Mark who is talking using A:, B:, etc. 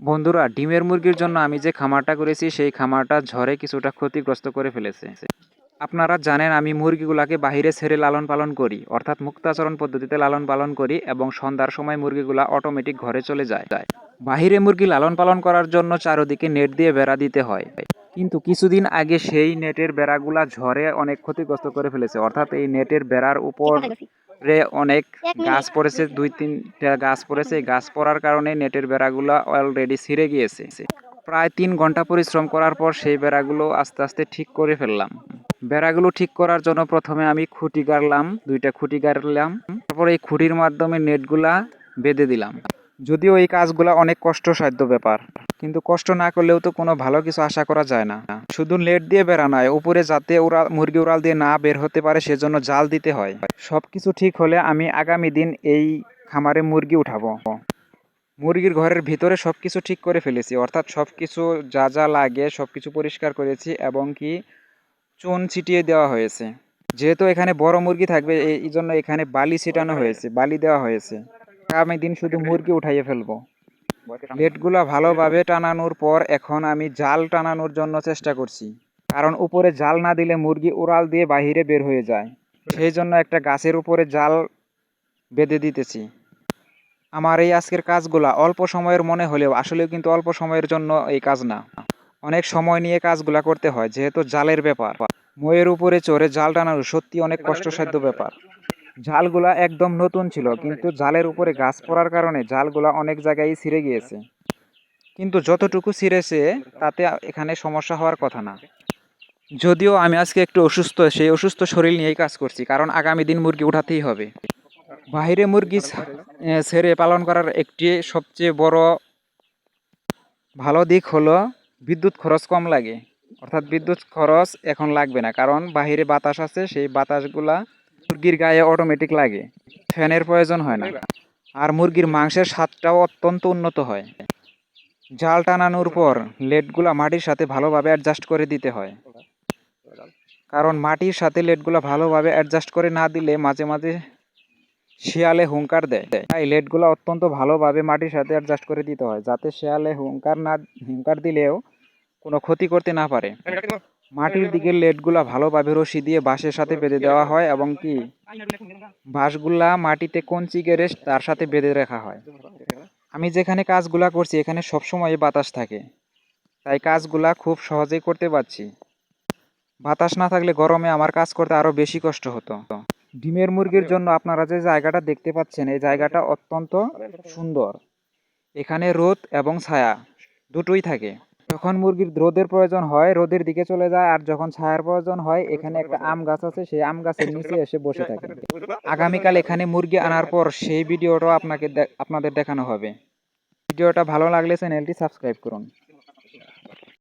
A: বন্ধুরা, ডিমের মুরগির জন্য আমি যে খামারটা করেছি, সেই খামারটা ঝড়ে কিছুটা ক্ষতিগ্রস্ত করে ফেলেছে। আপনারা জানেন, আমি মুরগিগুলাকে বাইরে ছেড়ে লালন পালন করি, অর্থাৎ মুক্তাচরণ পদ্ধতিতে লালন পালন করি এবং সন্ধ্যার সময় মুরগিগুলা অটোমেটিক ঘরে চলে যায়। বাহিরে মুরগি লালন পালন করার জন্য চারদিকে নেট দিয়ে বেড়া দিতে হয়। কিন্তু কিছুদিন আগে সেই নেটের বেড়াগুলা ঝড়ে অনেক ক্ষতিগ্রস্ত করে ফেলেছে, অর্থাৎ এই নেটের বেড়ার উপর রে অনেক গাছ পড়েছে দুই তিনটা গাছ পড়েছে। গাছ পড়ার কারণে নেটের বেড়াগুলো অলরেডি ছিঁড়ে গিয়েছে। প্রায় তিন ঘণ্টা পরিশ্রম করার পর সেই বেড়াগুলো আস্তে আস্তে ঠিক করে ফেললাম। বেড়াগুলো ঠিক করার জন্য প্রথমে আমি খুঁটি গাড়লাম দুইটা খুঁটি গাড়লাম। তারপর এই খুঁটির মাধ্যমে নেটগুলা বেঁধে দিলাম। যদিও এই কাজগুলা অনেক কষ্টসাধ্য ব্যাপার। কিন্তু কষ্ট না করলেও তো কোনো ভালো কিছু আশা করা যায় না। শুধু নেট দিয়ে বেড়া নয় উপরে যাতে উড়াল মুরগি উড়াল দিয়ে না বের হতে পারে সেজন্য জাল দিতে হয়। সব কিছু ঠিক হলে আমি আগামী দিন এই খামারে মুরগি উঠাবো। মুরগির ঘরের ভিতরে সব কিছু ঠিক করে ফেলেছি, অর্থাৎ সব কিছু যা যা লাগে সব কিছু পরিষ্কার করেছি এবং কি চুন ছিটিয়ে দেওয়া হয়েছে। যেহেতু এখানে বড় মুরগি থাকবে এই জন্য এখানে বালি ছিটানো হয়েছে, বালি দেওয়া হয়েছে। আগামী দিন শুধু মুরগি উঠাইয়ে ফেলব। নেটগুলো ভালোভাবে টানানোর পর এখন আমি জাল টানানোর জন্য চেষ্টা করছি। কারণ উপরে জাল না দিলে মুরগি উড়াল দিয়ে বাহিরে বের হয়ে যায়। সেই জন্য একটা গাছের উপরে জাল বেঁধে দিতেছি। আমার এই আজকের কাজগুলা অল্প সময়ের মনে হলেও আসলেও কিন্তু অল্প সময়ের জন্য এই কাজ না। অনেক সময় নিয়ে কাজগুলা করতে হয়, যেহেতু জালের ব্যাপার। ময়ের উপরে চড়ে জাল টানানো সত্যি অনেক কষ্টসাধ্য ব্যাপার। জালগুলা একদম নতুন ছিল কিন্তু জালের উপরে গাছ পড়ার কারণে জালগুলা অনেক জায়গায় ছিঁড়ে গিয়েছে। কিন্তু যতটুকু ছিঁড়েছে তাতে এখানে সমস্যা হওয়ার কথা না। যদিও আমি আজকে একটু অসুস্থ সেই অসুস্থ শরীর নিয়েই কাজ করছি কারণ আগামী দিন মুরগি উঠাতেই হবে। বাইরে মুরগি ছেড়ে পালন করার একটি সবচেয়ে বড় ভালো দিক হলো বিদ্যুৎ খরচ কম লাগে। অর্থাৎ বিদ্যুৎ খরচ এখন লাগবে না কারণ বাহিরে বাতাস আছে সেই বাতাসগুলা মুরগির গায়ে অটোমেটিক লাগে। ফ্যানের প্রয়োজন হয় না। আর মুরগির মাংসের স্বাদটাও অত্যন্ত উন্নত হয়। জাল টানানোর পর লেটগুলা মাটির সাথে ভালোভাবে অ্যাডজাস্ট করে দিতে হয়। কারণ মাটির সাথে লেটগুলা ভালোভাবে অ্যাডজাস্ট করে না দিলে মাঝে মাঝে শিয়ালে হুঙ্কার দেয়। তাই লেটগুলো অত্যন্ত ভালোভাবে মাটির সাথে অ্যাডজাস্ট করে দিতে হয়, যাতে শিয়ালে হুঙ্কার না, হুঙ্কার দিলেও কোনো ক্ষতি করতে না পারে। মাটির দিকের লেটগুলা ভালোভাবে রশি দিয়ে বাঁশের সাথে বেঁধে দেওয়া হয় এবং কি? বাঁশগুলা মাটিতে কঞ্চি গেড়ে তার সাথে বেঁধে রাখা হয়। আমি যেখানে কাজগুলা করছি, এখানে সবসময় বাতাস থাকে। তাই কাজগুলা খুব সহজেই করতে পারছি। বাতাস না থাকলে গরমে আমার কাজ করতে আরও বেশি কষ্ট হতো। ডিমের মুরগির জন্য আপনারা যে জায়গাটা দেখতে পাচ্ছেন, এই জায়গাটা অত্যন্ত সুন্দর। এখানে রোদ এবং ছায়া দুটোই থাকে। যখন মুরগির রোদের প্রয়োজন হয় রোদের দিকে চলে যায় আর যখন ছায়ার প্রয়োজন হয় এখানে একটা আম গাছ আছে সেই আম গাছের নিচে এসে বসে থাকে। আগামীকাল এখানে মুরগি আনার পর সেই ভিডিওটাও আপনাকে আপনাদের দেখানো হবে। ভিডিওটা ভালো লাগলে চ্যানেলটি সাবস্ক্রাইব করুন।